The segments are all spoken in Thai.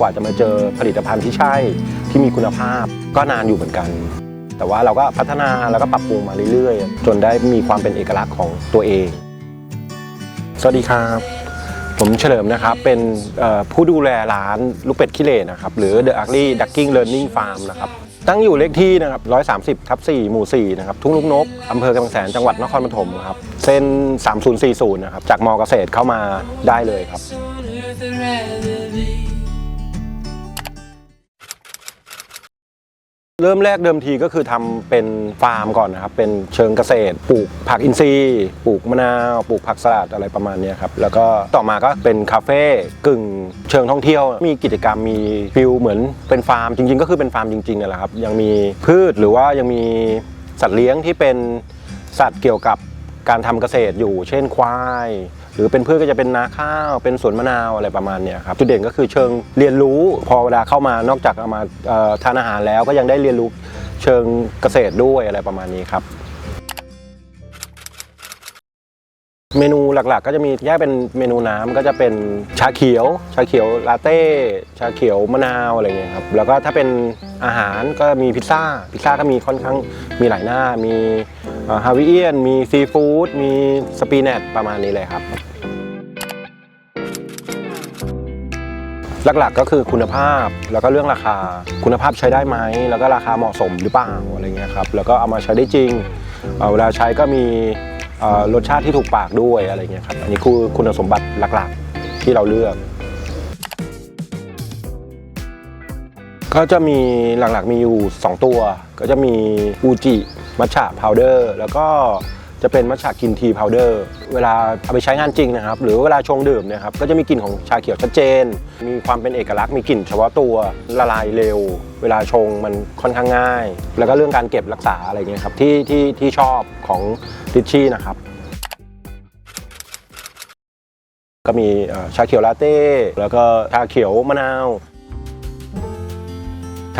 กว่าจะมาเจอผลิตภัณฑ์ที่ใช่ที่มีคุณภาพก็นานอยู่เหมือนกัน แต่ว่าเราก็พัฒนาแล้วก็ปรับปรุงมาเรื่อยๆ จนได้มีความเป็นเอกลักษณ์ของตัวเอง สวัสดีครับ ผมเฉลิมนะครับ เป็นผู้ดูแลร้านลูกเป็ดขี้เหร่นะครับ หรือ The Ugly Ducking Learning Farm นะครับตั้งอยู่เลขที่นะครับ 130 ทับ 4 หมู่ 4 นะครับ ทุ่งลูกนก อำเภอกำแพงแสน จังหวัดนครปฐมครับ เส้น 3040 นะครับ จากมอเกษตรเข้ามาได้เลยครับ เริ่มแรกเดิมทีก็คือทำเป็นฟาร์มก่อนนะครับ เป็นเชิงเกษตร ปลูกผักอินทรีย์ ปลูกมะนาว ปลูกผักสลัดอะไรประมาณนี้ครับ แล้วก็ต่อมาก็เป็นคาเฟ่กึ่งเชิงท่องเที่ยว มีกิจกรรมมีฟิลเหมือนเป็นฟาร์มจริง ๆ ก็คือเป็นฟาร์มจริงๆนั่นแหละครับ ยังมีพืชหรือว่ายังมีสัตว์เลี้ยงที่เป็นสัตว์เกี่ยวกับการทำเกษตรอยู่ เช่นควาย หรือเป็นพืชก็จะเป็นนาข้าวเป็นสวนมะนาวอะไรประมาณเนี้ยครับจุดเด่นก็คือเชิงเรียนรู้ พอเวลาเข้ามานอกจากเอามาเอ่อทานอาหารแล้วก็ยังได้เรียนรู้เชิงเกษตรด้วยอะไรประมาณนี้ครับ เมนูหลักๆ ก็จะมีแยกเป็นเมนูน้ำก็จะเป็นชาเขียว ชาเขียวลาเต้ ชาเขียวมะนาวอะไรเงี้ยครับแล้วก็ถ้าเป็นอาหารก็มีพิซซ่าพิซซ่าก็มีค่อนข้างมีหลายหน้ามี ฮาวิเอียน มีซีฟู้ด มีสปีเนตประมาณนี้เลยครับ หลักๆก็คือคุณภาพแล้วก็เรื่องราคา คุณภาพใช้ได้ไหม แล้วก็ราคาเหมาะสมหรือเปล่าอะไรเงี้ยครับ แล้วก็เอามาใช้ได้จริงเเวลาใช้ก็มีรสชาติที่ถูกปากด้วยอะไรเงี้ยครับ อันนี้คือคุณสมบัติหลักๆที่เราเลือกก็จะมีหลักๆมีอยู่ 2 ตัว ก็จะมีอูจิ มัชฉะพาวเดอร์แล้วก็จะเป็นมัชฉะกินทีพาวเดอร์เวลาเอาไปใช้งานจริงนะครับ หรือเวลาชงดื่มเนะครับก็จะมีกลิ่นของชาเขียวชัดเจน มีความเป็นเอกลักษณ์มีกลิ่นเฉพาะตัวละลายเร็ว เวลาชงมันค่อนข้างง่าย แล้วก็เรื่องการเก็บรักษาอะไรเงี้ยครับที่ที่ที่ชอบของดิชชี่นะครับก็มีชาเขียวลาเต้ แล้วก็ชาเขียวมะนาว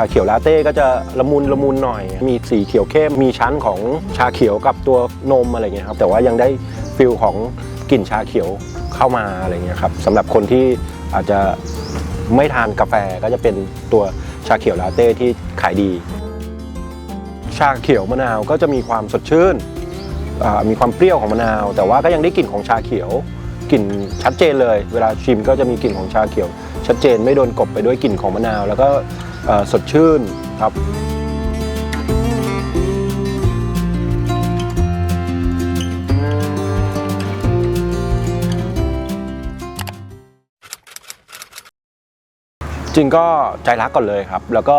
าเขียวลาเต้ก็จะละมุนละมุนหน่อย มีสีเขียวเข้มมีชั้นของชาเขียวกับตัวนมอะไรเงี้ยครับแต่ว่ายังได้ฟิลของกลิ่นชาเขียวเข้ามาอะไรเงี้ยครับสำหรับคนที่อาจจะไม่ทานกาแฟก็จะเป็นตัวชาเขียวลาเต้ที่ขายดี ชาเขียวมะนาวก็จะมีความสดชื่นมีความเปรี้ยวของมะนาว แต่ว่าก็ยังได้กลิ่นของชาเขียวกลิ่นชัดเจนเลย เวลาชิมก็จะมีกลิ่นของชาเขียว ชัดเจนไม่โดนกบไปด้วยกลิ่นของมะนาว แล้วก็ สดชื่นครับจริงก็ใจรักก่อนเลยครับ แล้วก็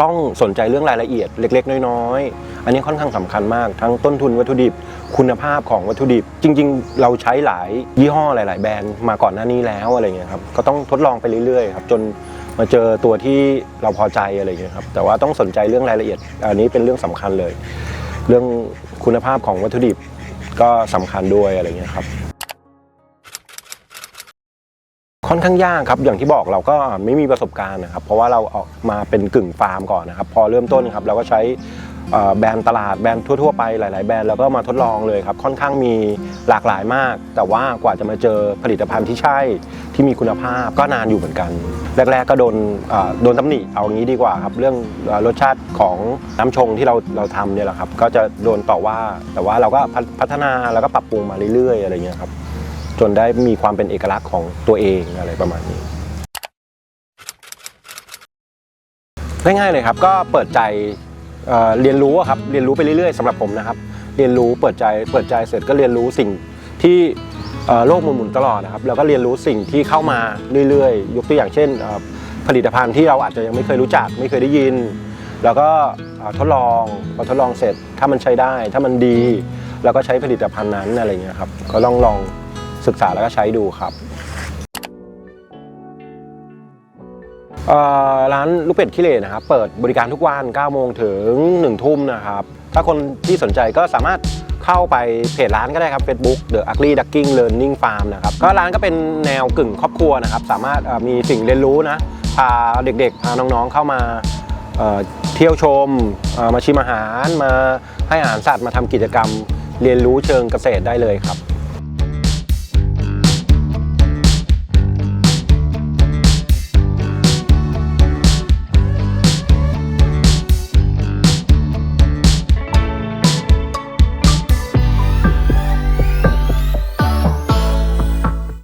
ต้องสนใจเรื่องรายละเอียดเล็ก ๆ น้อยๆ อันนี้ค่อนข้างสำคัญมาก ทั้งต้นทุนวัตถุดิบ คุณภาพของวัตถุดิบ จริง ๆ เราใช้หลายยี่ห้อหลาย ๆ แบรนด์มาก่อนหน้านี้แล้วอะไรเงี้ยครับก็ต้องทดลองไปเรื่อยๆครับจน มาเจอตัวที่เราพอใจอะไรเงี้ยครับแต่ว่าต้องสนใจเรื่องรายละเอียด อันนี้เป็นเรื่องสำคัญเลย เรื่องคุณภาพของวัตถุดิบก็สำคัญด้วยอะไรเงี้ยครับ ค่อนข้างยากครับอย่างที่บอกเราก็ไม่มีประสบการณ์นะครับ เพราะว่าเราออกมาเป็นกึ่งฟาร์มก่อนนะครับ พอเริ่มต้นครับเราก็ใช้ แบรนด์ตลาดแบรนด์ทั่ว ๆ ไปหลาย ๆ แบรนด์แล้วก็มาทดลองเลยครับ ค่อนข้างมีหลากหลายมาก แต่ว่ากว่าจะมาเจอผลิตภัณฑ์ที่ใช่ที่มีคุณภาพก็นานอยู่เหมือนกัน แรก ๆ ก็โดนโดนตำหนิเอางี้ดีกว่าครับเรื่องรสชาติของน้ำชงที่เราเราทำเนี่ยแหละครับ ก็จะโดนต่อว่า แต่ว่าเราก็พัฒพัฒนาแล้วก็ปรับปรุงมาเรื่อย ๆ อะไรเงี้ยครับจนได้มีความเป็นเอกลักษณ์ของตัวเองอะไรประมาณนี้ง่ายๆเลยครับก็เปิดใจ เรียนรู้ครับเรียนรู้ไปเรื่อยๆสำหรับผมนะครับ เรียนรู้เปิดใจเปิดใจเสร็จก็เรียนรู้สิ่งที่เอ่อโลกหมุนๆตลอดนะครับแล้วก็เรียนรู้สิ่งที่เข้ามาเรื่อยๆ ยกตัวอย่างเช่น ผลิตภัณฑ์ที่เราอาจจะยังไม่เคยรู้จักไม่เคยได้ยิน แล้วก็ทดลองพอทดลองเสร็จถ้ามันใช้ได้ ถ้ามันดีแล้วก็ใช้ผลิตภัณฑ์นั้นอะไรเงี้ยครับก็ลองลองศึกษาแล้วก็ใช้ดูครับ ร้านลูกเป็ดขี้เหร่นะครับ เปิดบริการทุกวัน9โมงถึง 1 ทุ่มนะครับ ถ้าคนที่สนใจก็สามารถเข้าไปเพจร้านก็ได้ครับ Facebook The Ugly Ducking Learning Farm นะครับ ก็ร้านก็เป็นแนวกึ่งครอบครัวนะครับ สามารถมีสิ่งเรียนรู้นะ พาเด็กๆ พาน้องๆเข้ามาเที่ยวชม มาชิมอาหาร มาให้อาหารสัตว์ มาทำกิจกรรม เรียนรู้เชิงเกษตรได้เลยครับ